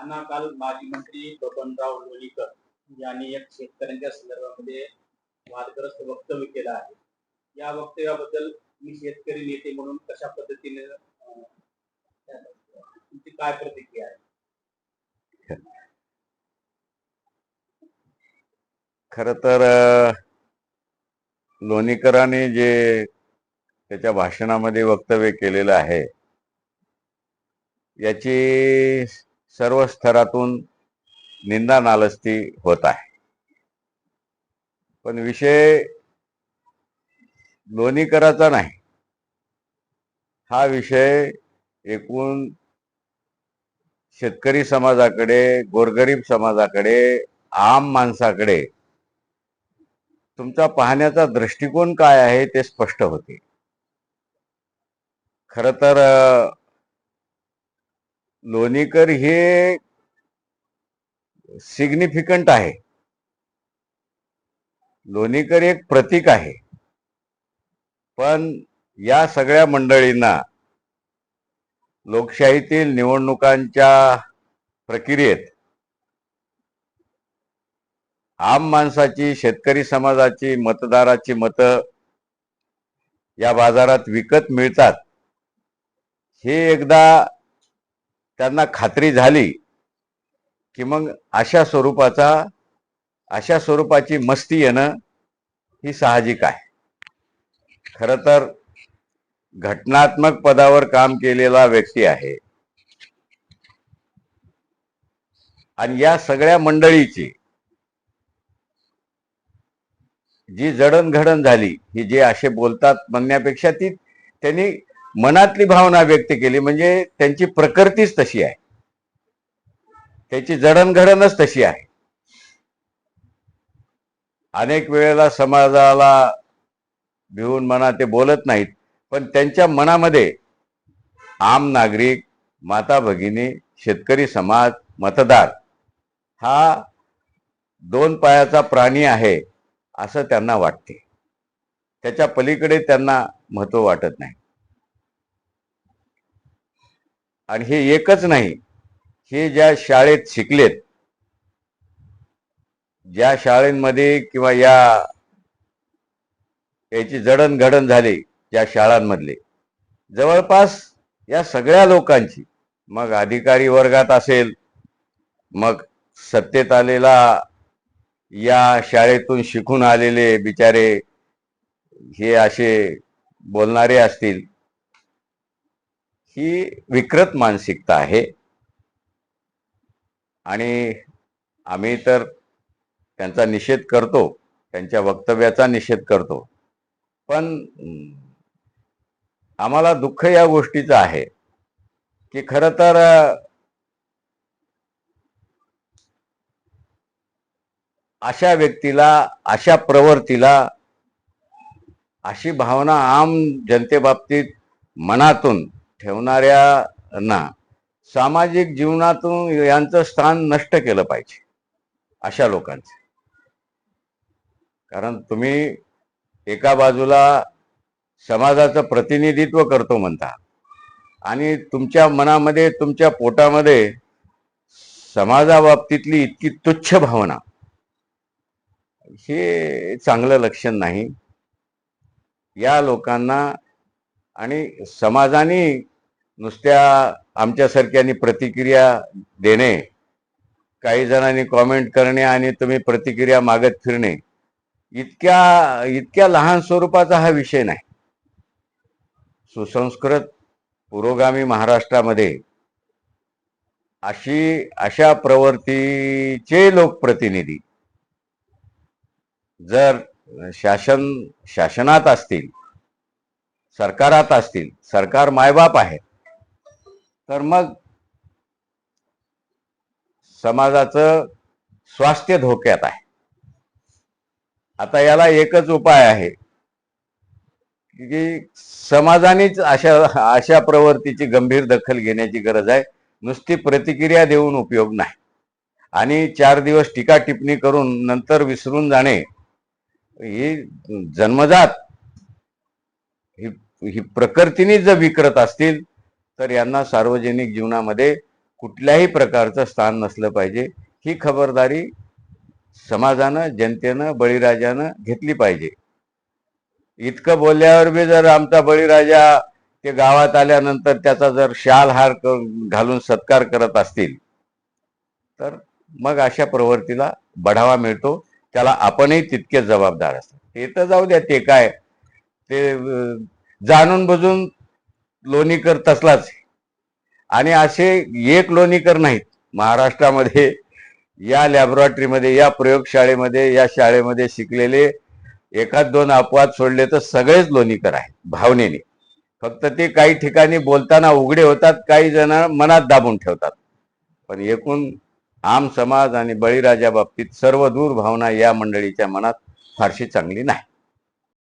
अण्णा काल माजी मंत्री बबनराव लोणीकर यांनी एक शेतकऱ्यांच्या संदर्भामध्ये वादग्रस्त वक्तव्य केलं आहे. या वक्तव्याबद्दल मी शेतकरी नेते म्हणून कशा पद्धतीने तुमची काय प्रतिक्रिया आहे? खर तर लोणीकरांनी जे त्याच्या भाषणामध्ये वक्तव्य केलेलं आहे याची सर्व स्तरातून निंदा नालस्ती होत आहे. पण विषय लोणीकराचा नाही. हा विषय एकूण शेतकरी समाजाकडे गोरगरीब समाजाकडे आम माणसाकडे तुमचा पाहण्याचा दृष्टिकोन काय आहे ते स्पष्ट होते. खर तर लोणीकर हे सिग्निफिकंट आहे. लोणीकर एक प्रतीक आहे. पण या सगळ्या मंडळींना लोकशाहीतील निवडणुकांच्या प्रक्रियेत आम माणसाची शेतकरी समाजाची मतदाराची मतं या बाजारात विकत मिळतात. हे एकदा त्यांना खात्री झाली की मग अशा स्वरूपाचा अशा स्वरूपाची मस्ती येणं ही साहजिक आहे. खरं तर घटनात्मक पदावर काम केलेला व्यक्ती आहे. आणि या सगळ्या मंडळीची जी जडणघडण झाली ही जे असे बोलतात म्हणण्यापेक्षा ती त्यांनी मनातली भावना व्यक्त केली म्हणजे त्यांची प्रकृतीच तशी आहे. त्याची जडणघडणच तशी आहे. अनेक वेळेला समाजाला भिवून म्हणा ते बोलत नाहीत पण त्यांच्या मनामध्ये आम नागरिक माता भगिनी शेतकरी समाज मतदार हा दोन पायाचा प्राणी आहे असं त्यांना वाटते. त्याच्या पलीकडे त्यांना महत्त्व वाटत नाही. आणि हे एकच नाही हे ज्या शाळेत शिकलेत ज्या शाळेमध्ये किंवा या याची जडणघडण झाली ज्या शाळांमधले. जवळपास या सगळ्या लोकांची मग अधिकारी वर्गात असेल मग सत्तेत आलेला या शाळेतून शिकून आलेले बिचारे हे असे बोलणारे असतील ही विकृत मानसिकता आहे. आणि आम्ही तर त्यांचा निषेध करतो त्यांच्या वक्तव्याचा निषेध करतो. पण आम्हाला दुःख या गोष्टीचं आहे की खरं तर अशा व्यक्तीला अशा प्रवृत्तीला अशी भावना आम जनतेबाबतीत मनातून ठेवणाऱ्यांना सामाजिक जीवनातून यांचं स्थान नष्ट केलं पाहिजे अशा लोकांचं. कारण तुम्ही एका बाजूला समाजाचं प्रतिनिधित्व करतो म्हणता आणि तुमच्या मनामध्ये तुमच्या पोटामध्ये समाजाबाबतीतली इतकी तुच्छ भावना हे चांगलं लक्षण नाही. या लोकांना आणि समाजाने नुसत्या आमच्यासारख्यांनी प्रतिक्रिया देणे काही जणांनी कॉमेंट करणे आणि तुम्ही प्रतिक्रिया मागत फिरणे इतक्या इतक्या लहान स्वरूपाचा हा विषय नाही. सुसंस्कृत पुरोगामी महाराष्ट्रामध्ये अशी अशा प्रवृत्तीचे लोकप्रतिनिधी जर शासन शासनात असतील सरकारात असतील सरकार मायबाप आहेत तर मग समाजाचं स्वास्थ्य धोक्यात आहे. आता याला एकच उपाय आहे की समाजानेच अशा अशा प्रवृत्तीची गंभीर दखल घेण्याची गरज आहे. नुसती प्रतिक्रिया देऊन उपयोग नाही. आणि चार दिवस टीका टिप्पणी करून नंतर विसरून जाणे ही जन्मजात ही ही प्रकृतीने जर विकृत असतील तर यांना सार्वजनिक जीवनामध्ये कुठल्याही प्रकारचं स्थान नसलं पाहिजे. ही खबरदारी समाजानं जनतेनं बळीराजानं घेतली पाहिजे. इतकं बोलल्यावर बी जर आमचा बळीराजा ते गावात आल्यानंतर त्याचा जर शाल हार घालून सत्कार करत असतील तर मग अशा प्रवृत्तीला बढावा मिळतो. त्याला आपणही तितकेच जबाबदार असतात. ते तर जाऊ द्या ते काय? ते जाणून बुजून लोणीकर तसलाच आहे. आणि असे एक लोणीकर नाहीत. महाराष्ट्रामध्ये या लॅबोरेटरीमध्ये या प्रयोगशाळेमध्ये या शाळेमध्ये शिकलेले एकाच दोन अपवाद सोडले तर सगळेच लोणीकर आहेत भावनेने. फक्त ते काही ठिकाणी बोलताना उघडे होतात काही जण मनात दाबून ठेवतात. पण एकूण आम समाज आणि बळीराजा बाबतीत सर्व दूर भावना या मंडळीच्या मनात फारशी चांगली नाही.